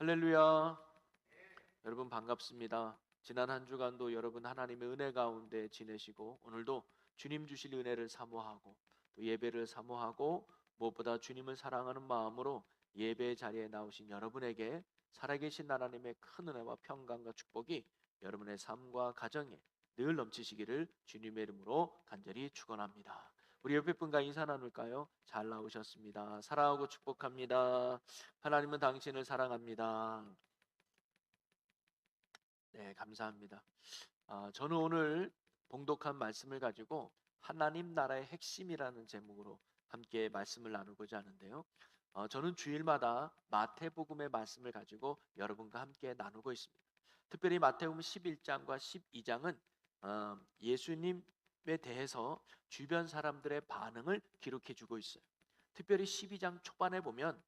할렐루야. 여러분 반갑습니다. 지난 한 주간도 여러분 하나님의 은혜 가운데 지내시고 오늘도 주님 주실 은혜를 사모하고 또 예배를 사모하고 무엇보다 주님을 사랑하는 마음으로 예배 자리에 나오신 여러분에게 살아계신 하나님의 큰 은혜와 평강과 축복이 여러분의 삶과 가정에 늘 넘치시기를 주님의 이름으로 간절히 축원합니다. 우리 옆에 분과 인사 나눌까요? 잘 나오셨습니다. 사랑하고 축복합니다. 하나님은 당신을 사랑합니다. 네, 감사합니다. 아, 저는 오늘 봉독한 말씀을 가지고 하나님 나라의 핵심이라는 제목으로 함께 말씀을 나누고자 하는데요. 어, 저는 주일마다 마태복음의 말씀을 가지고 여러분과 함께 나누고 있습니다. 특별히 마태복음 11장과 12장은 어, 예수님에 대해서 주변 사람들의 반응을 기록해 주고 있어요. 특별히 12장 초반에 보면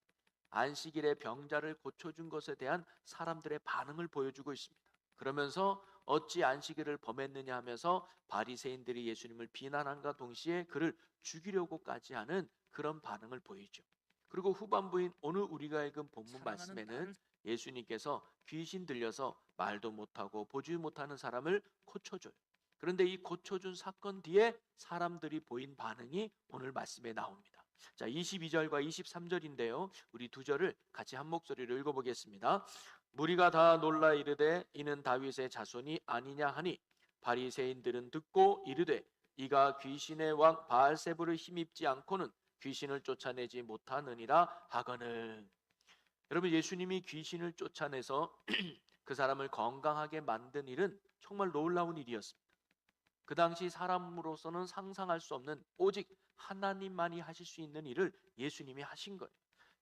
안식일에 병자를 고쳐준 것에 대한 사람들의 반응을 보여주고 있습니다. 그러면서 어찌 안식일을 범했느냐 하면서 바리새인들이 예수님을 비난한과 동시에 그를 죽이려고까지 하는 그런 반응을 보이죠. 그리고 후반부인 오늘 우리가 읽은 본문 말씀에는 예수님께서 귀신 들려서 말도 못하고 보지 못하는 사람을 고쳐줘요. 그런데 이 고쳐준 사건 뒤에 사람들이 보인 반응이 오늘 말씀에 나옵니다. 자, 22절과 23절인데요. 우리 두 절을 같이 한 목소리로 읽어보겠습니다. 무리가 다 놀라 이르되 이는 다윗의 자손이 아니냐 하니 바리새인들은 듣고 이르되 이가 귀신의 왕 바알세부를 힘입지 않고는 귀신을 쫓아내지 못하느니라 하거늘. 여러분 예수님이 귀신을 쫓아내서 그 사람을 건강하게 만든 일은 정말 놀라운 일이었습니다. 그 당시 사람으로서는 상상할 수 없는 오직 하나님만이 하실 수 있는 일을 예수님이 하신 거예요.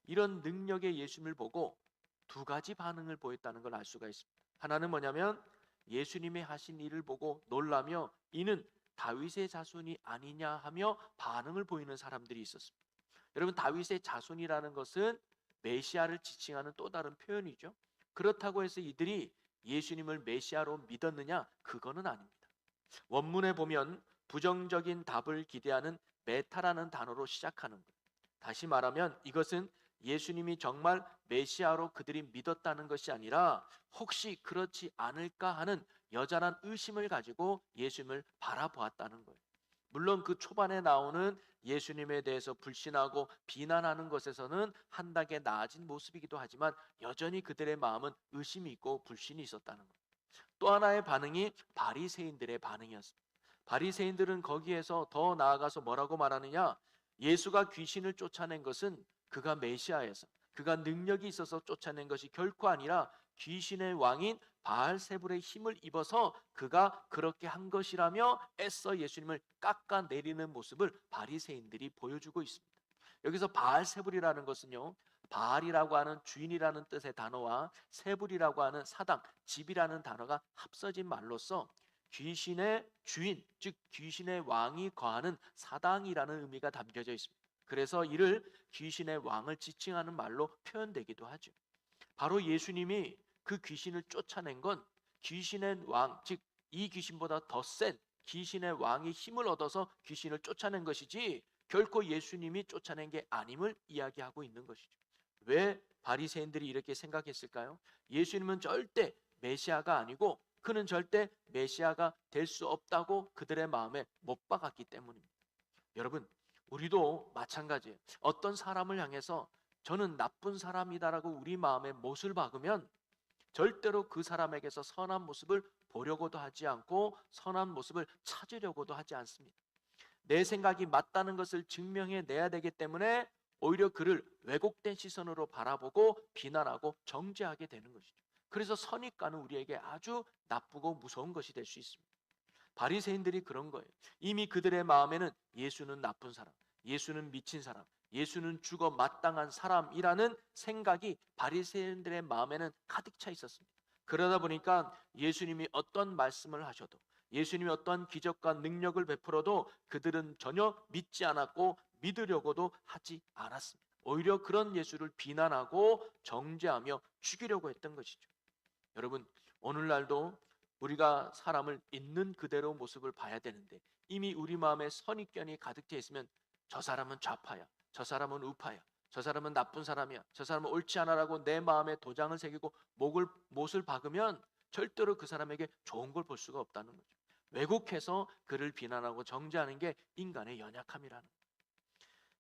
이런 능력의 예수님을 보고 두 가지 반응을 보였다는 걸 알 수가 있습니다. 하나는 뭐냐면 예수님이 하신 일을 보고 놀라며 이는 다윗의 자손이 아니냐 하며 반응을 보이는 사람들이 있었습니다. 여러분 다윗의 자손이라는 것은 메시아를 지칭하는 또 다른 표현이죠. 그렇다고 해서 이들이 예수님을 메시아로 믿었느냐? 그거는 아닙니다. 원문에 보면 부정적인 답을 기대하는 메타라는 단어로 시작하는 거예요. 다시 말하면 이것은 예수님이 정말 메시아로 그들이 믿었다는 것이 아니라 혹시 그렇지 않을까 하는 여전한 의심을 가지고 예수님을 바라보았다는 거예요. 물론 그 초반에 나오는 예수님에 대해서 불신하고 비난하는 것에서는 한 단계 나아진 모습이기도 하지만 여전히 그들의 마음은 의심이 있고 불신이 있었다는 거예요. 또 하나의 반응이 바리새인들의 반응이었습니다. 바리새인들은 거기에서 더 나아가서 뭐라고 말하느냐? 예수가 귀신을 쫓아낸 것은 그가 메시아에서 그가 능력이 있어서 쫓아낸 것이 결코 아니라 귀신의 왕인 바알세불의 힘을 입어서 그가 그렇게 한 것이라며 애써 예수님을 깎아내리는 모습을 바리새인들이 보여주고 있습니다. 여기서 바알세불이라는 것은요. 바알이라고 하는 주인이라는 뜻의 단어와 세불이라고 하는 사당, 집이라는 단어가 합쳐진 말로써 귀신의 주인, 즉 귀신의 왕이 거하는 사당이라는 의미가 담겨져 있습니다. 그래서 이를 귀신의 왕을 지칭하는 말로 표현되기도 하죠. 바로 예수님이 그 귀신을 쫓아낸 건 귀신의 왕, 즉 이 귀신보다 더 센 귀신의 왕이 힘을 얻어서 귀신을 쫓아낸 것이지 결코 예수님이 쫓아낸 게 아님을 이야기하고 있는 것이죠. 왜 바리새인들이 이렇게 생각했을까요? 예수님은 절대 메시아가 아니고 그는 절대 메시아가 될 수 없다고 그들의 마음에 못 박았기 때문입니다. 여러분, 우리도 마찬가지예요. 어떤 사람을 향해서 저는 나쁜 사람이다라고 우리 마음에 못을 박으면 절대로 그 사람에게서 선한 모습을 보려고도 하지 않고 선한 모습을 찾으려고도 하지 않습니다. 내 생각이 맞다는 것을 증명해 내야 되기 때문에 오히려 그를 왜곡된 시선으로 바라보고 비난하고 정죄하게 되는 것이죠. 그래서 선입관은 우리에게 아주 나쁘고 무서운 것이 될 수 있습니다. 바리새인들이 그런 거예요. 이미 그들의 마음에는 예수는 나쁜 사람, 예수는 미친 사람, 예수는 죽어 마땅한 사람이라는 생각이 바리새인들의 마음에는 가득 차 있었습니다. 그러다 보니까 예수님이 어떤 말씀을 하셔도 예수님이 어떤 기적과 능력을 베풀어도 그들은 전혀 믿지 않았고 믿으려고도 하지 않았습니다. 오히려 그런 예수를 비난하고 정죄하며 죽이려고 했던 것이죠. 여러분, 오늘날도 우리가 사람을 있는 그대로 모습을 봐야 되는데 이미 우리 마음에 선입견이 가득 차 있으면 저 사람은 좌파야, 저 사람은 우파야, 저 사람은 나쁜 사람이야. 저 사람은 옳지 않아라고 내 마음에 도장을 새기고 목을 못을 박으면 절대로 그 사람에게 좋은 걸 볼 수가 없다는 거죠. 왜곡해서 그를 비난하고 정죄하는 게 인간의 연약함이라는.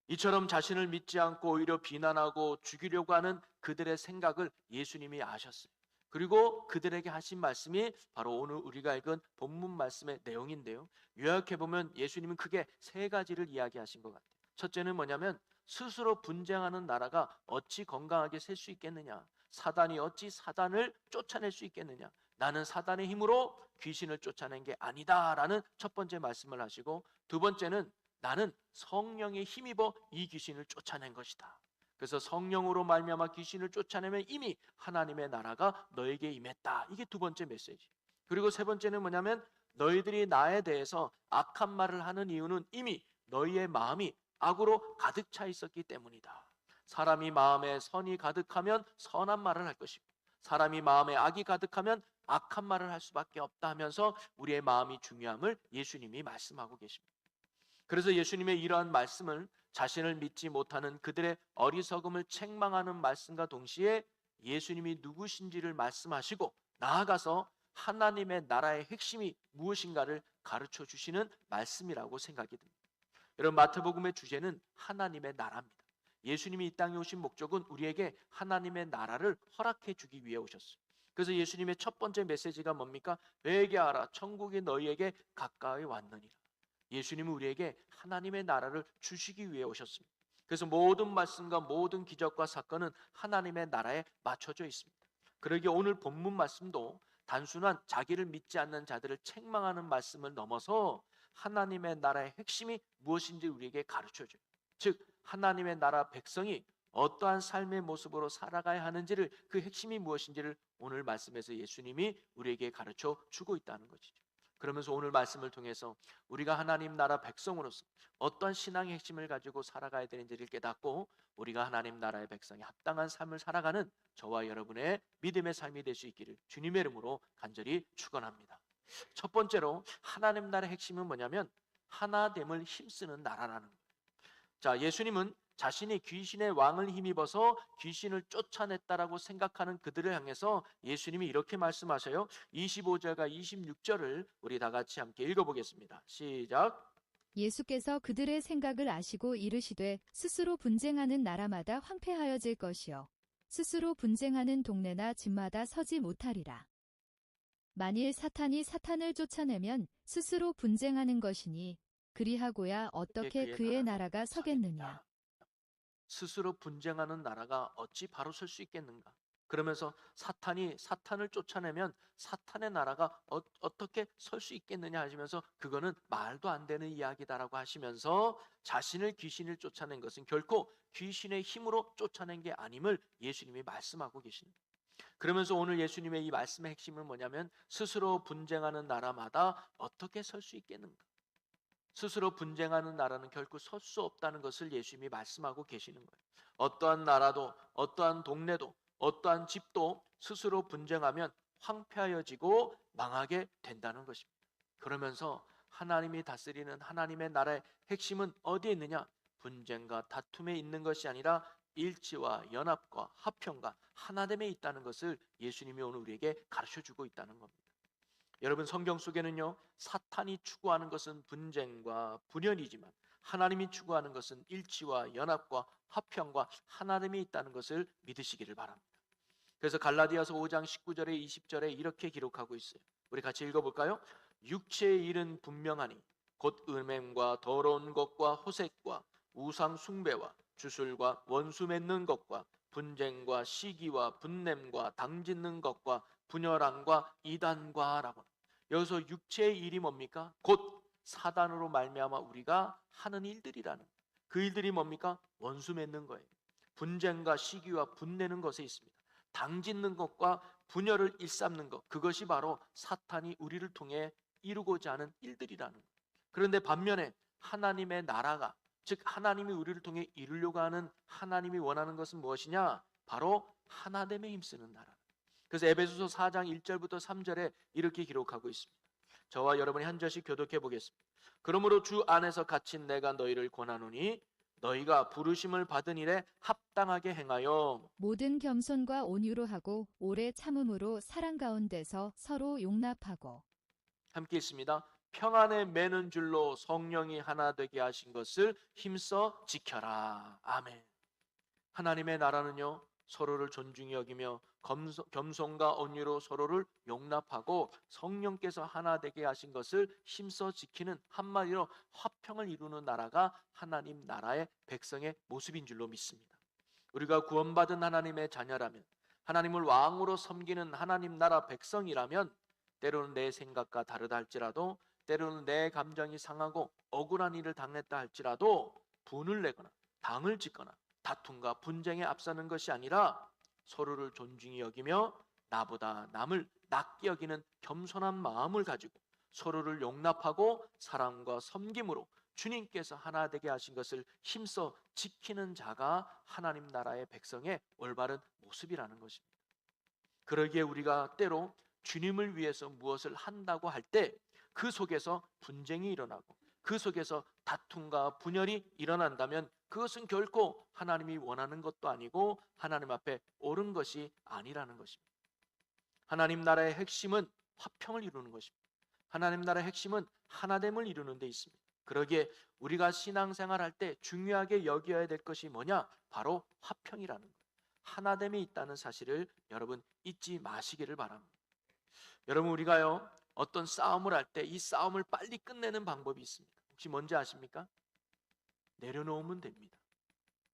이처럼 자신을 믿지 않고 오히려 비난하고 죽이려고 하는 그들의 생각을 예수님이 아셨어요. 그리고 그들에게 하신 말씀이 바로 오늘 우리가 읽은 본문 말씀의 내용인데요. 요약해 보면 예수님은 크게 세 가지를 이야기하신 것 같아요. 첫째는 뭐냐면 스스로 분쟁하는 나라가 어찌 건강하게 셀수 있겠느냐? 사단이 어찌 사단을 쫓아낼 수 있겠느냐? 나는 사단의 힘으로 귀신을 쫓아낸 게 아니다라는 첫 번째 말씀을 하시고 두 번째는 나는 성령에 힘입어 이 귀신을 쫓아낸 것이다. 그래서 성령으로 말미암아 귀신을 쫓아내면 이미 하나님의 나라가 너에게 임했다. 이게 두 번째 메시지. 그리고 세 번째는 뭐냐면 너희들이 나에 대해서 악한 말을 하는 이유는 이미 너희의 마음이 악으로 가득 차 있었기 때문이다. 사람이 마음에 선이 가득하면 선한 말을 할 것이고 사람이 마음에 악이 가득하면 악한 말을 할 수밖에 없다 하면서 우리의 마음이 중요함을 예수님이 말씀하고 계십니다. 그래서 예수님의 이러한 말씀을 자신을 믿지 못하는 그들의 어리석음을 책망하는 말씀과 동시에 예수님이 누구신지를 말씀하시고 나아가서 하나님의 나라의 핵심이 무엇인가를 가르쳐 주시는 말씀이라고 생각이 듭니다. 여러분 마태복음의 주제는 하나님의 나라입니다. 예수님이 이 땅에 오신 목적은 우리에게 하나님의 나라를 허락해 주기 위해 오셨어요. 그래서 예수님의 첫 번째 메시지가 뭡니까? 회개하라 천국이 너희에게 가까이 왔느니라. 예수님은 우리에게 하나님의 나라를 주시기 위해 오셨습니다. 그래서 모든 말씀과 모든 기적과 사건은 하나님의 나라에 맞춰져 있습니다. 그러기에 오늘 본문 말씀도 단순한 자기를 믿지 않는 자들을 책망하는 말씀을 넘어서 하나님의 나라의 핵심이 무엇인지 우리에게 가르쳐 줘요. 즉 하나님의 나라 백성이 어떠한 삶의 모습으로 살아가야 하는지를 그 핵심이 무엇인지를 오늘 말씀에서 예수님이 우리에게 가르쳐 주고 있다는 것이죠. 그러면서 오늘 말씀을 통해서 우리가 하나님 나라 백성으로서 어떤 신앙의 핵심을 가지고 살아가야 되는지를 깨닫고 우리가 하나님 나라의 백성이 합당한 삶을 살아가는 저와 여러분의 믿음의 삶이 될 수 있기를 주님의 이름으로 간절히 축원합니다. 첫 번째로 하나님 나라의 핵심은 뭐냐면 하나됨을 힘쓰는 나라라는 거예요. 자, 예수님은 자신이 귀신의 왕을 힘입어서 귀신을 쫓아냈다라고 생각하는 그들을 향해서 예수님이 이렇게 말씀하셔요. 25절과 26절을 우리 다 같이 함께 읽어보겠습니다. 시작. 예수께서 그들의 생각을 아시고 이르시되 스스로 분쟁하는 나라마다 황폐하여질 것이요 스스로 분쟁하는 동네나 집마다 서지 못하리라. 만일 사탄이 사탄을 쫓아내면 스스로 분쟁하는 것이니 그리하고야 어떻게 그의 나라가 서겠느냐. 스스로 분쟁하는 나라가 어찌 바로 설 수 있겠는가? 그러면서 사탄이 사탄을 쫓아내면 사탄의 나라가 어, 어떻게 설 수 있겠느냐 하시면서 그거는 말도 안 되는 이야기다라고 하시면서 자신을 귀신을 쫓아낸 것은 결코 귀신의 힘으로 쫓아낸 게 아님을 예수님이 말씀하고 계십니다. 그러면서 오늘 예수님의 이 말씀의 핵심은 뭐냐면 스스로 분쟁하는 나라마다 어떻게 설 수 있겠는가? 스스로 분쟁하는 나라는 결코 설 수 없다는 것을 예수님이 말씀하고 계시는 거예요. 어떠한 나라도 어떠한 동네도 어떠한 집도 스스로 분쟁하면 황폐하여지고 망하게 된다는 것입니다. 그러면서 하나님이 다스리는 하나님의 나라의 핵심은 어디에 있느냐? 분쟁과 다툼에 있는 것이 아니라 일치와 연합과 화평과 하나됨에 있다는 것을 예수님이 오늘 우리에게 가르쳐 주고 있다는 겁니다. 여러분 성경 속에는요 사탄이 추구하는 것은 분쟁과 분열이지만 하나님이 추구하는 것은 일치와 연합과 화평과 하나됨이 있다는 것을 믿으시기를 바랍니다. 그래서 갈라디아서 5장 19절에 20절에 이렇게 기록하고 있어요. 우리 같이 읽어볼까요? 육체의 일은 분명하니 곧 음행과 더러운 것과 호색과 우상 숭배와 주술과 원수 맺는 것과 분쟁과 시기와 분냄과 당짓는 것과 분열함과 이단과라고 여기서 육체의 일이 뭡니까? 곧 사단으로 말미암아 우리가 하는 일들이라는 그 일들이 뭡니까? 원수 맺는 거예요. 분쟁과 시기와 분내는 것에 있습니다. 당짓는 것과 분열을 일삼는 것 그것이 바로 사탄이 우리를 통해 이루고자 하는 일들이라는. 그런데 반면에 하나님의 나라가 즉 하나님이 우리를 통해 이루려고 하는 하나님이 원하는 것은 무엇이냐? 바로 하나됨에 힘쓰는 나라. 그래서 에베소서 4장 1절부터 3절에 이렇게 기록하고 있습니다. 저와 여러분이 한 절씩 교독해 보겠습니다. 그러므로 주 안에서 갇힌 내가 너희를 권하노니 너희가 부르심을 받은 일에 합당하게 행하여 모든 겸손과 온유로 하고 오래 참음으로 사랑 가운데서 서로 용납하고 함께 있습니다. 평안에 매는 줄로 성령이 하나 되게 하신 것을 힘써 지켜라. 아멘. 하나님의 나라는요 서로를 존중히 여기며 겸손과 온유로 서로를 용납하고 성령께서 하나 되게 하신 것을 힘써 지키는 한마디로 화평을 이루는 나라가 하나님 나라의 백성의 모습인 줄로 믿습니다. 우리가 구원받은 하나님의 자녀라면 하나님을 왕으로 섬기는 하나님 나라 백성이라면 때로는 내 생각과 다르다 할지라도 때로는 내 감정이 상하고 억울한 일을 당했다 할지라도 분을 내거나 당을 짓거나 다툼과 분쟁에 앞서는 것이 아니라 서로를 존중히 여기며 나보다 남을 낮게 여기는 겸손한 마음을 가지고 서로를 용납하고 사랑과 섬김으로 주님께서 하나 되게 하신 것을 힘써 지키는 자가 하나님 나라의 백성의 올바른 모습이라는 것입니다. 그러기에 우리가 때로 주님을 위해서 무엇을 한다고 할 때 그 속에서 분쟁이 일어나고 그 속에서 다툼과 분열이 일어난다면 그것은 결코 하나님이 원하는 것도 아니고 하나님 앞에 옳은 것이 아니라는 것입니다. 하나님 나라의 핵심은 화평을 이루는 것입니다. 하나님 나라의 핵심은 하나됨을 이루는 데 있습니다. 그러기에 우리가 신앙생활 할 때 중요하게 여겨야 될 것이 뭐냐? 바로 화평이라는 것. 하나됨이 있다는 사실을 여러분 잊지 마시기를 바랍니다. 여러분 우리가요 어떤 싸움을 할 때 이 싸움을 빨리 끝내는 방법이 있습니다. 혹시 뭔지 아십니까? 내려놓으면 됩니다.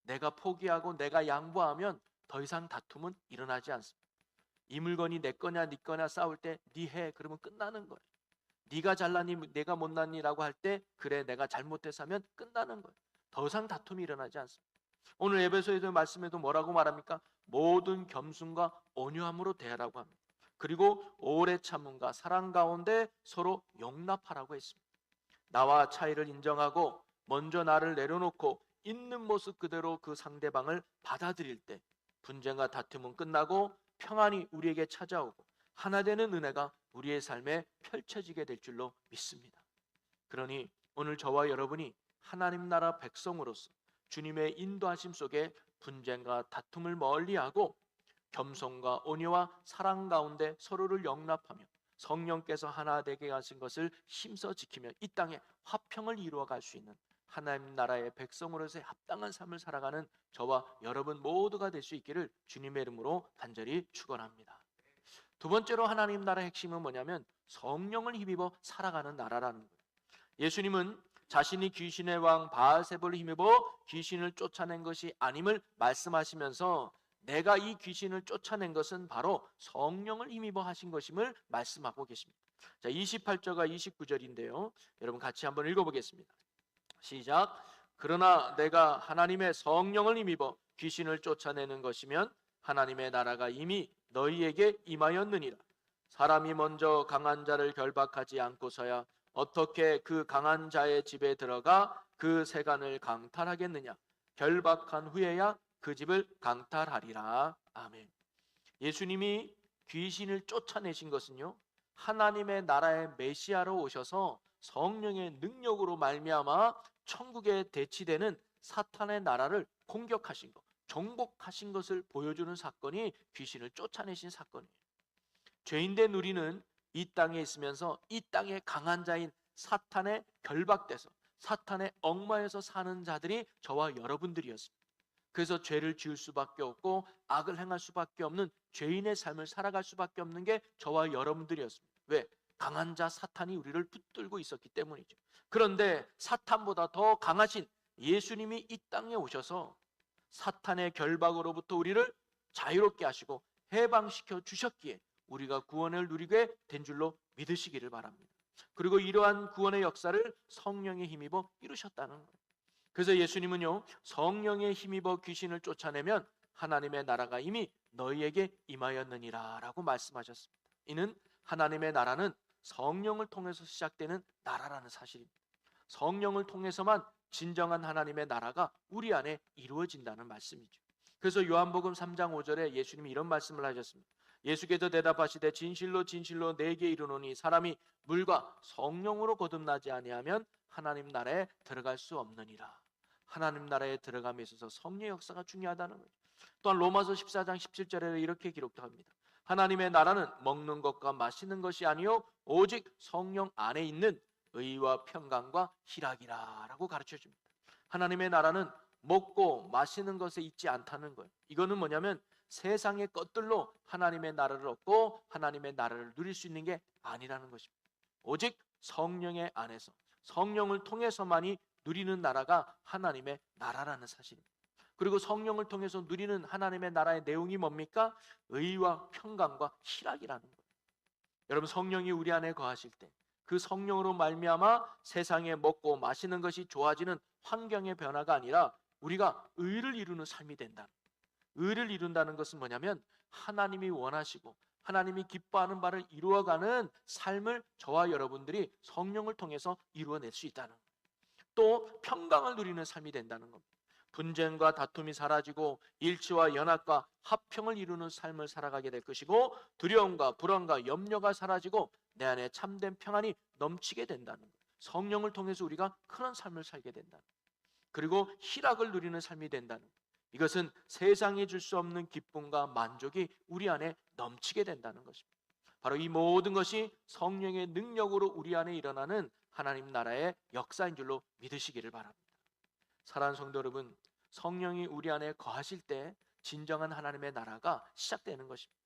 내가 포기하고 내가 양보하면 더 이상 다툼은 일어나지 않습니다. 이 물건이 내 거냐 네 거냐 싸울 때 네 해 그러면 끝나는 거예요. 네가 잘나니 내가 못났니라고 할 때 그래 내가 잘못해서 하면 끝나는 거예요. 더 이상 다툼이 일어나지 않습니다. 오늘 에베소에서 말씀에도 뭐라고 말합니까? 모든 겸손과 온유함으로 대하라고 합니다. 그리고 오래 참음과 사랑 가운데 서로 용납하라고 했습니다. 나와 차이를 인정하고 먼저 나를 내려놓고 있는 모습 그대로 그 상대방을 받아들일 때 분쟁과 다툼은 끝나고 평안이 우리에게 찾아오고 하나 되는 은혜가 우리의 삶에 펼쳐지게 될 줄로 믿습니다. 그러니 오늘 저와 여러분이 하나님 나라 백성으로서 주님의 인도하심 속에 분쟁과 다툼을 멀리하고 겸손과 온유와 사랑 가운데 서로를 용납하며 성령께서 하나 되게 하신 것을 힘써 지키며 이 땅에 화평을 이루어 갈 수 있는 하나님 나라의 백성으로서의 합당한 삶을 살아가는 저와 여러분 모두가 될 수 있기를 주님의 이름으로 간절히 축원합니다. 두 번째로 하나님 나라의 핵심은 뭐냐면 성령을 힘입어 살아가는 나라라는 거예요. 예수님은 자신이 귀신의 왕 바알세볼을 힘입어 귀신을 쫓아낸 것이 아님을 말씀하시면서 내가 이 귀신을 쫓아낸 것은 바로 성령을 힘입어 하신 것임을 말씀하고 계십니다. 자, 28절과 29절인데요. 여러분 같이 한번 읽어 보겠습니다. 시작. 그러나 내가 하나님의 성령을 힘입어 귀신을 쫓아내는 것이면 하나님의 나라가 이미 너희에게 임하였느니라. 사람이 먼저 강한 자를 결박하지 않고서야 어떻게 그 강한 자의 집에 들어가 그 세간을 강탈하겠느냐? 결박한 후에야 그 집을 강탈하리라. 아멘. 예수님이 귀신을 쫓아내신 것은요. 하나님의 나라의 메시아로 오셔서 성령의 능력으로 말미암아 천국에 대치되는 사탄의 나라를 공격하신 것, 정복하신 것을 보여주는 사건이 귀신을 쫓아내신 사건이에요. 죄인된 우리는 이 땅에 있으면서 이 땅의 강한 자인 사탄에 결박돼서 사탄의 엉마에서 사는 자들이 저와 여러분들이었습니다. 그래서 죄를 지을 수밖에 없고 악을 행할 수밖에 없는 죄인의 삶을 살아갈 수밖에 없는 게 저와 여러분들이었습니다. 왜? 강한 자 사탄이 우리를 붙들고 있었기 때문이죠. 그런데 사탄보다 더 강하신 예수님이 이 땅에 오셔서 사탄의 결박으로부터 우리를 자유롭게 하시고 해방시켜 주셨기에 우리가 구원을 누리게 된 줄로 믿으시기를 바랍니다. 그리고 이러한 구원의 역사를 성령의 힘입어 이루셨다는 거예요. 그래서 예수님은요 성령의 힘입어 귀신을 쫓아내면 하나님의 나라가 이미 너희에게 임하였느니라 라고 말씀하셨습니다. 이는 하나님의 나라는 성령을 통해서 시작되는 나라라는 사실입니다. 성령을 통해서만 진정한 하나님의 나라가 우리 안에 이루어진다는 말씀이죠. 그래서 요한복음 3장 5절에 예수님이 이런 말씀을 하셨습니다. 예수께서 대답하시되 진실로 진실로 내게 이르노니 사람이 물과 성령으로 거듭나지 아니하면 하나님 나라에 들어갈 수 없느니라. 하나님 나라에 들어감에 있어서 성령 역사가 중요하다는 거죠. 또한 로마서 14장 17절에 이렇게 기록합니다. 하나님의 나라는 먹는 것과 마시는 것이 아니요 오직 성령 안에 있는 의와 평강과 희락이라라고 가르쳐 줍니다. 하나님의 나라는 먹고 마시는 것에 있지 않다는 거예요. 이거는 뭐냐면 세상의 것들로 하나님의 나라를 얻고 하나님의 나라를 누릴 수 있는 게 아니라는 것입니다. 오직 성령의 안에서 성령을 통해서만이 누리는 나라가 하나님의 나라라는 사실입니다. 그리고 성령을 통해서 누리는 하나님의 나라의 내용이 뭡니까? 의와 평강과 희락이라는 거예요. 여러분 성령이 우리 안에 거하실 때 그 성령으로 말미암아 세상에 먹고 마시는 것이 좋아지는 환경의 변화가 아니라 우리가 의를 이루는 삶이 된다. 의를 이룬다는 것은 뭐냐면 하나님이 원하시고 하나님이 기뻐하는 바를 이루어가는 삶을 저와 여러분들이 성령을 통해서 이루어낼 수 있다는. 또 평강을 누리는 삶이 된다는 겁니다. 분쟁과 다툼이 사라지고 일치와 연합과 합평을 이루는 삶을 살아가게 될 것이고 두려움과 불안과 염려가 사라지고 내 안에 참된 평안이 넘치게 된다는 거예요. 성령을 통해서 우리가 그런 삶을 살게 된다. 그리고 희락을 누리는 삶이 된다는 거예요. 이것은 세상이 줄 수 없는 기쁨과 만족이 우리 안에 넘치게 된다는 것입니다. 바로 이 모든 것이 성령의 능력으로 우리 안에 일어나는 하나님 나라의 역사인 줄로 믿으시기를 바랍니다. 사랑하는 성도 여러분, 성령이 우리 안에 거하실 때 진정한 하나님의 나라가 시작되는 것입니다.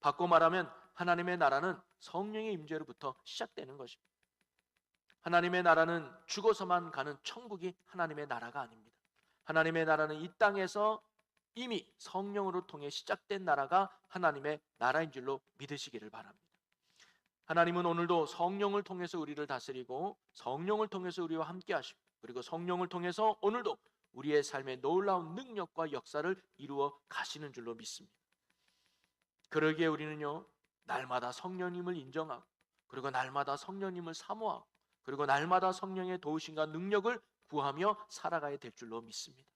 바꿔 말하면 하나님의 나라는 성령의 임재로부터 시작되는 것입니다. 하나님의 나라는 죽어서만 가는 천국이 하나님의 나라가 아닙니다. 하나님의 나라는 이 땅에서 이미 성령으로 통해 시작된 나라가 하나님의 나라인 줄로 믿으시기를 바랍니다. 하나님은 오늘도 성령을 통해서 우리를 다스리고 성령을 통해서 우리와 함께 하시고 그리고 성령을 통해서 오늘도 우리의 삶에 놀라운 능력과 역사를 이루어 가시는 줄로 믿습니다. 그러기에 우리는요 날마다 성령님을 인정하고 그리고 날마다 성령님을 사모하고 그리고 날마다 성령의 도우심과 능력을 구하며 살아가야 될 줄로 믿습니다.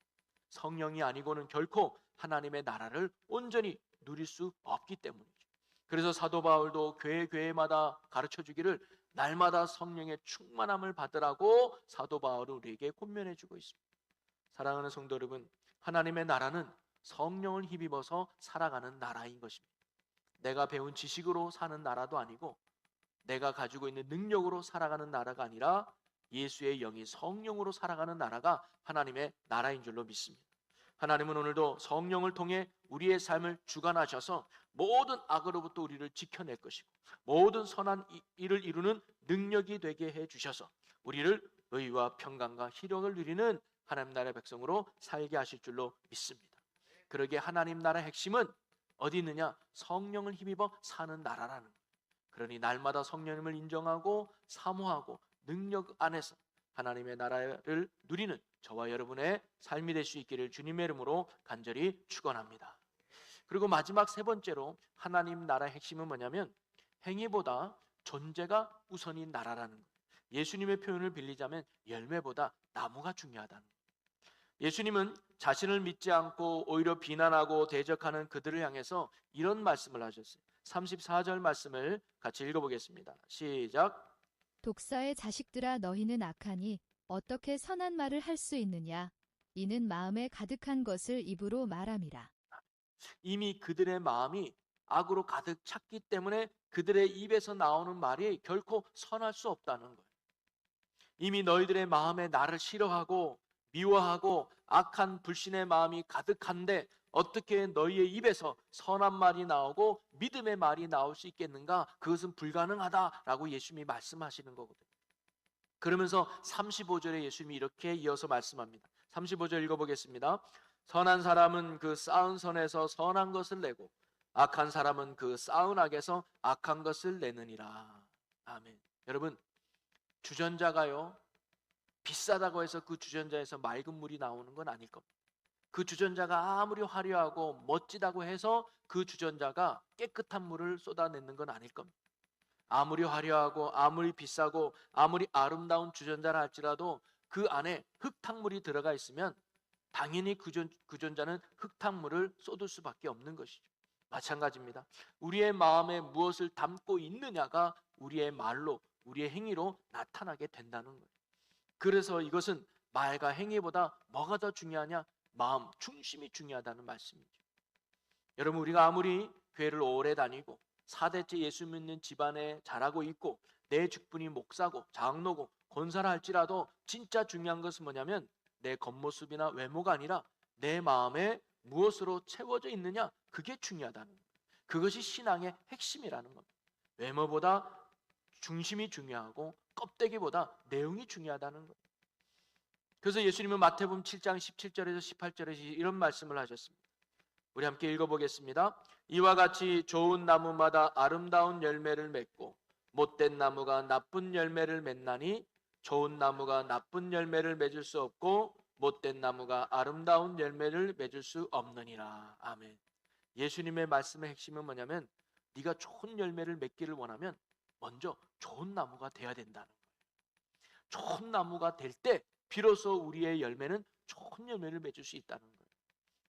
성령이 아니고는 결코 하나님의 나라를 온전히 누릴 수 없기 때문이죠. 그래서 사도 바울도 교회 교회마다 가르쳐 주기를 날마다 성령의 충만함을 받으라고 사도 바울은 우리에게 권면해 주고 있습니다. 사랑하는 성도 여러분, 하나님의 나라는 성령을 힘입어서 살아가는 나라인 것입니다. 내가 배운 지식으로 사는 나라도 아니고 내가 가지고 있는 능력으로 살아가는 나라가 아니라 예수의 영이 성령으로 살아가는 나라가 하나님의 나라인 줄로 믿습니다. 하나님은 오늘도 성령을 통해 우리의 삶을 주관하셔서 모든 악으로부터 우리를 지켜낼 것이고 모든 선한 이- 일을 이루는 능력이 되게 해 주셔서 우리를 의와 평강과 희력을 누리는 하나님 나라의 백성으로 살게 하실 줄로 믿습니다. 그러기에 하나님 나라의 핵심은 어디 있느냐? 성령을 힘입어 사는 나라라는. 그러니 날마다 성령님을 인정하고 사모하고 능력 안에서 하나님의 나라를 누리는 저와 여러분의 삶이 될 수 있기를 주님의 이름으로 간절히 축원합니다. 그리고 마지막 세 번째로 하나님 나라의 핵심은 뭐냐면 행위보다 존재가 우선인 나라라는 거예요. 예수님의 표현을 빌리자면 열매보다 나무가 중요하다는 거예요. 예수님은 자신을 믿지 않고 오히려 비난하고 대적하는 그들을 향해서 이런 말씀을 하셨어요. 34절 말씀을 같이 읽어보겠습니다. 시작. 독사의 자식들아 너희는 악하니 어떻게 선한 말을 할 수 있느냐 이는 마음에 가득한 것을 입으로 말함이라 이미 그들의 마음이 악으로 가득 찼기 때문에 그들의 입에서 나오는 말이 결코 선할 수 없다는 거예요. 이미 너희들의 마음에 나를 싫어하고 미워하고 악한 불신의 마음이 가득한데 어떻게 너희의 입에서 선한 말이 나오고 믿음의 말이 나올 수 있겠는가? 그것은 불가능하다라고 예수님이 말씀하시는 거거든요. 그러면서 35절에 예수님이 이렇게 이어서 말씀합니다. 35절 읽어보겠습니다. 선한 사람은 그 쌓은 선에서 선한 것을 내고 악한 사람은 그 쌓은 악에서 악한 것을 내느니라. 아멘. 여러분 주전자가요 비싸다고 해서 그 주전자에서 맑은 물이 나오는 건 아닐 겁니다. 그 주전자가 아무리 화려하고 멋지다고 해서 그 주전자가 깨끗한 물을 쏟아내는 건 아닐 겁니다. 아무리 화려하고 아무리 비싸고 아무리 아름다운 주전자라 할지라도 그 안에 흙탕물이 들어가 있으면 당연히 그, 전, 그 전자는 흙탕물을 쏟을 수밖에 없는 것이죠. 마찬가지입니다. 우리의 마음에 무엇을 담고 있느냐가 우리의 말로 우리의 행위로 나타나게 된다는 거예요. 그래서 이것은 말과 행위보다 뭐가 더 중요하냐? 마음, 중심이 중요하다는 말씀이죠. 여러분 우리가 아무리 교회를 오래 다니고 4대째 예수 믿는 집안에 자라고 있고 내 직분이 목사고 장로고 권사라 할지라도 진짜 중요한 것은 뭐냐면 내 겉모습이나 외모가 아니라 내 마음에 무엇으로 채워져 있느냐 그게 중요하다는. 그것이 신앙의 핵심이라는 겁니다. 외모보다 중심이 중요하고 껍데기보다 내용이 중요하다는 거예요. 그래서 예수님은 마태복음 7장 17절에서 18절에서 이런 말씀을 하셨습니다. 우리 함께 읽어보겠습니다. 이와 같이 좋은 나무마다 아름다운 열매를 맺고 못된 나무가 나쁜 열매를 맺나니 좋은 나무가 나쁜 열매를 맺을 수 없고 못된 나무가 아름다운 열매를 맺을 수 없느니라. 아멘. 예수님의 말씀의 핵심은 뭐냐면 네가 좋은 열매를 맺기를 원하면 먼저 좋은 나무가 돼야 된다는 거예요. 좋은 나무가 될 때 비로소 우리의 열매는 좋은 열매를 맺을 수 있다는 거예요.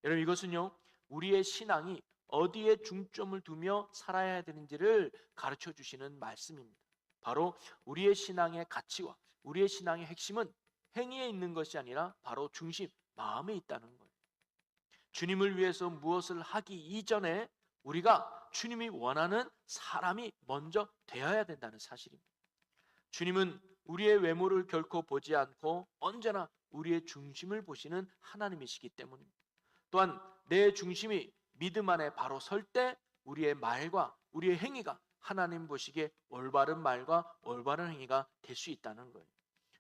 여러분 이것은요. 우리의 신앙이 어디에 중점을 두며 살아야 되는지를 가르쳐 주시는 말씀입니다. 바로 우리의 신앙의 가치와 우리의 신앙의 핵심은 행위에 있는 것이 아니라 바로 중심, 마음에 있다는 거예요. 주님을 위해서 무엇을 하기 이전에 우리가 주님이 원하는 사람이 먼저 되어야 된다는 사실입니다. 주님은 우리의 외모를 결코 보지 않고 언제나 우리의 중심을 보시는 하나님이시기 때문입니다. 또한 내 중심이 믿음 안에 바로 설 때 우리의 말과 우리의 행위가 하나님 보시기에 올바른 말과 올바른 행위가 될 수 있다는 거예요.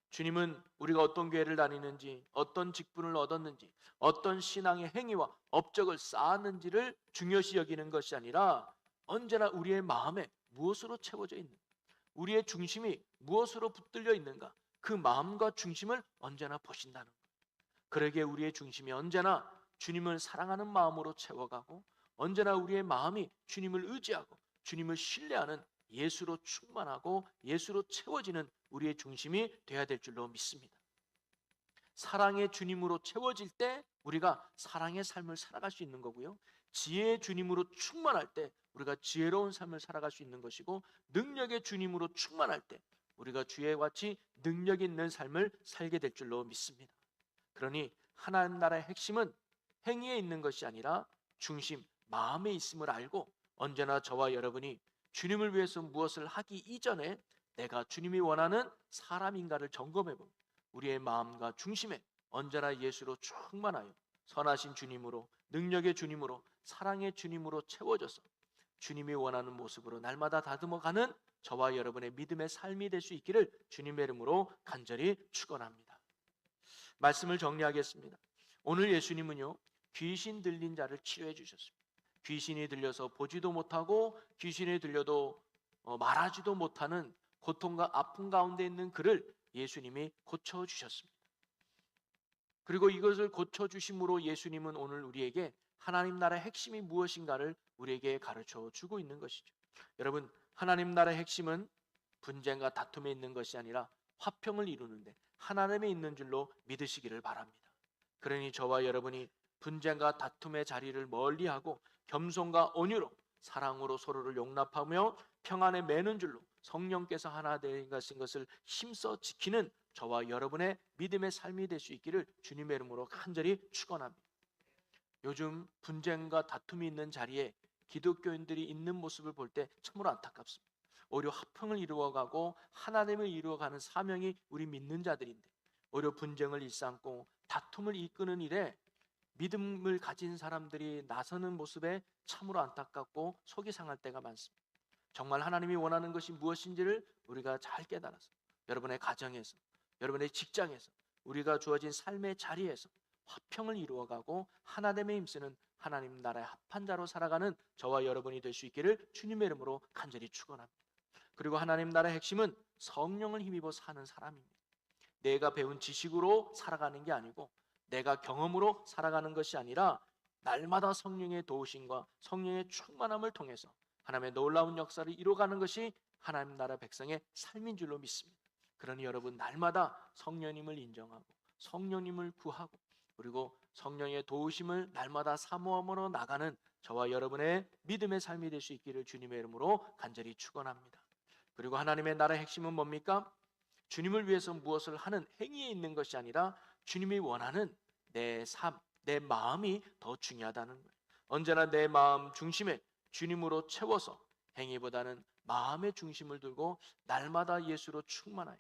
주님은 우리가 어떤 교회를 다니는지, 어떤 직분을 얻었는지, 어떤 신앙의 행위와 업적을 쌓았는지를 중요시 여기는 것이 아니라 언제나 우리의 마음에 무엇으로 채워져 있는, 우리의 중심이 무엇으로 붙들려 있는가, 그 마음과 중심을 언제나 보신다는 거예요. 그러기에 우리의 중심이 언제나 주님을 사랑하는 마음으로 채워가고 언제나 우리의 마음이 주님을 의지하고 주님을 신뢰하는 예수로 충만하고 예수로 채워지는 우리의 중심이 되어야 될 줄로 믿습니다. 사랑의 주님으로 채워질 때 우리가 사랑의 삶을 살아갈 수 있는 거고요. 지혜의 주님으로 충만할 때 우리가 지혜로운 삶을 살아갈 수 있는 것이고 능력의 주님으로 충만할 때 우리가 주의 같이 능력 있는 삶을 살게 될 줄로 믿습니다. 그러니 하나님 나라의 핵심은 행위에 있는 것이 아니라 중심, 마음에 있음을 알고 언제나 저와 여러분이 주님을 위해서 무엇을 하기 이전에 내가 주님이 원하는 사람인가를 점검해 보면 우리의 마음과 중심에 언제나 예수로 충만하여 선하신 주님으로 능력의 주님으로 사랑의 주님으로 채워져서 주님이 원하는 모습으로 날마다 다듬어가는 저와 여러분의 믿음의 삶이 될 수 있기를 주님의 이름으로 간절히 축원합니다. 말씀을 정리하겠습니다. 오늘 예수님은요 귀신 들린 자를 치료해 주셨습니다. 귀신이 들려서 보지도 못하고 귀신이 들려도 어, 말하지도 못하는 고통과 아픔 가운데 있는 그를 예수님이 고쳐 주셨습니다. 그리고 이것을 고쳐 주심으로 예수님은 오늘 우리에게 하나님 나라의 핵심이 무엇인가를 우리에게 가르쳐 주고 있는 것이죠. 여러분, 하나님 나라의 핵심은 분쟁과 다툼에 있는 것이 아니라 화평을 이루는데 하나님에 있는 줄로 믿으시기를 바랍니다. 그러니 저와 여러분이 분쟁과 다툼의 자리를 멀리하고 겸손과 온유로 사랑으로 서로를 용납하며 평안에 매는 줄로 성령께서 하나 것인 것을 힘써 지키는 저와 여러분의 믿음의 삶이 될 수 있기를 주님의 이름으로 간절히 축원합니다. 요즘 분쟁과 다툼이 있는 자리에 기독교인들이 있는 모습을 볼 때 참으로 안타깝습니다. 오히려 화평을 이루어가고 하나님을 이루어가는 사명이 우리 믿는 자들인데 오히려 분쟁을 일삼고 다툼을 이끄는 일에 믿음을 가진 사람들이 나서는 모습에 참으로 안타깝고 속이 상할 때가 많습니다. 정말 하나님이 원하는 것이 무엇인지를 우리가 잘 깨달아서 여러분의 가정에서 여러분의 직장에서 우리가 주어진 삶의 자리에서 화평을 이루어가고 하나님의 힘쓰는 하나님 나라의 합한 자로 살아가는 저와 여러분이 될 수 있기를 주님의 이름으로 간절히 축원합니다. 그리고 하나님 나라의 핵심은 성령을 힘입어 사는 사람입니다. 내가 배운 지식으로 살아가는 게 아니고 내가 경험으로 살아가는 것이 아니라 날마다 성령의 도우심과 성령의 충만함을 통해서 하나님의 놀라운 역사를 이루어가는 것이 하나님 나라 백성의 삶인 줄로 믿습니다. 그러니 여러분 날마다 성령님을 인정하고 성령님을 구하고 그리고 성령의 도우심을 날마다 사모함으로 나가는 저와 여러분의 믿음의 삶이 될 수 있기를 주님의 이름으로 간절히 축원합니다. 그리고 하나님의 나라의 핵심은 뭡니까? 주님을 위해서 무엇을 하는 행위에 있는 것이 아니라 주님이 원하는 내 삶, 내 마음이 더 중요하다는 거예요. 언제나 내 마음 중심에 주님으로 채워서 행위보다는 마음의 중심을 두고 날마다 예수로 충만하여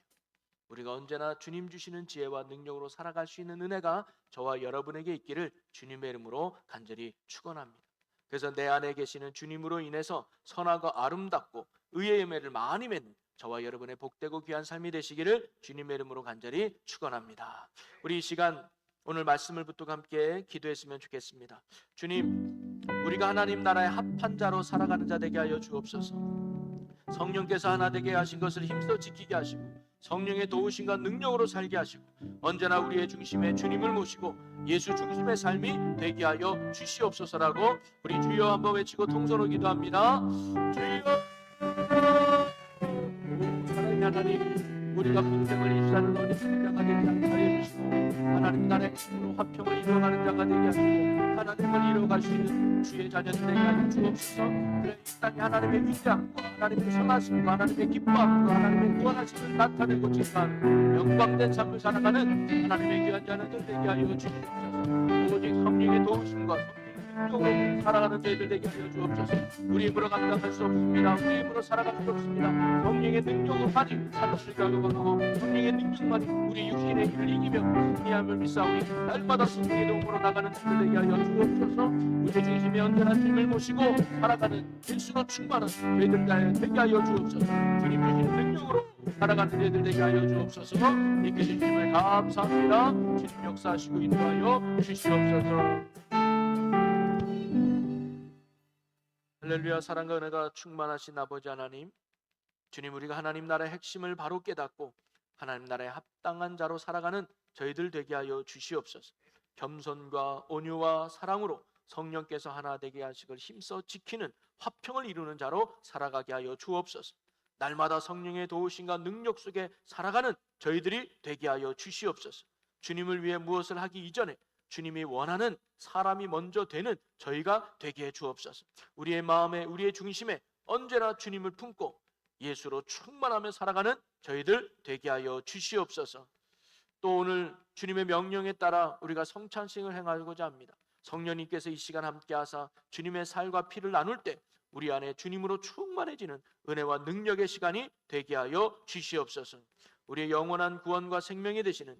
우리가 언제나 주님 주시는 지혜와 능력으로 살아갈 수 있는 은혜가 저와 여러분에게 있기를 주님의 이름으로 간절히 축원합니다. 그래서 내 안에 계시는 주님으로 인해서 선하고 아름답고 의의 열매를 많이 맺는 저와 여러분의 복되고 귀한 삶이 되시기를 주님의 이름으로 간절히 축원합니다. 우리 이 시간 오늘 말씀을 붙들고 함께 기도했으면 좋겠습니다. 주님, 우리가 하나님 나라의 합한 자로 살아가는 자 되게 하여 주옵소서. 성령께서 하나 되게 하신 것을 힘써 지키게 하시고 성령의 도우심과 능력으로 살게 하시고 언제나 우리의 중심에 주님을 모시고 예수 중심의 삶이 되게 하여 주시옵소서라고 우리 주여 한번 외치고 통성으로 기도합니다. 주여 하나님 하나님 우리가 어린 자가 되지 않게 하여 주시고 하나님 나라의 힘으로 화평을 있는 주의 자녀들 되게 하여 주옵소서 그래 이 땅에 하나님의 위대함과 하나님의 선하심과 하나님의 기뻐함과 하나님의 구원하심을 나타내고 증가하는 영광된 삶을 살아가는 하나님의 귀한 자녀들 되게 하여 주옵소서. 오직 성령의 도우심과 능력으로 살아가는 저희들 되게 하여 주옵소서. 우리 힘으로 감당할 수 없습니다. 우리 힘으로 살아갈 수 없습니다. 성령의 능력으로만이 삶을 가져가고 성령의 능력만이 우리 육신의 힘을 이기며 승리함을 믿사오니 날마다 승리의 동으로 나가는 되게 하여 주옵소서. 우리 중심에 언제나 주님을 모시고 살아가는 예수로 충만한 저희들 되게 하여 주옵소서. 주님 주시는 능력으로 살아가는 저희들 되게 하여 주옵소서. 이끄신 주님을 감사합니다. 주님 역사하시고 인도하여 주시옵소서 할렐루야 사랑과 은혜가 충만하신 아버지 하나님 주님 우리가 하나님 나라의 핵심을 바로 깨닫고 하나님 나라의 합당한 자로 살아가는 저희들 되게 하여 주시옵소서. 겸손과 온유와 사랑으로 성령께서 하나 되게 하시고 힘써 지키는 화평을 이루는 자로 살아가게 하여 주옵소서. 날마다 성령의 도우심과 능력 속에 살아가는 저희들이 되게 하여 주시옵소서. 주님을 위해 무엇을 하기 이전에 주님이 원하는 사람이 먼저 되는 저희가 되게 해 주옵소서. 우리의 마음에 우리의 중심에 언제나 주님을 품고 예수로 충만하며 살아가는 저희들 되게 하여 주시옵소서. 또 오늘 주님의 명령에 따라 우리가 성찬식을 행하고자 합니다. 성령님께서 이 시간 함께 하사 주님의 살과 피를 나눌 때 우리 안에 주님으로 충만해지는 은혜와 능력의 시간이 되게 하여 주시옵소서. 우리의 영원한 구원과 생명이 되시는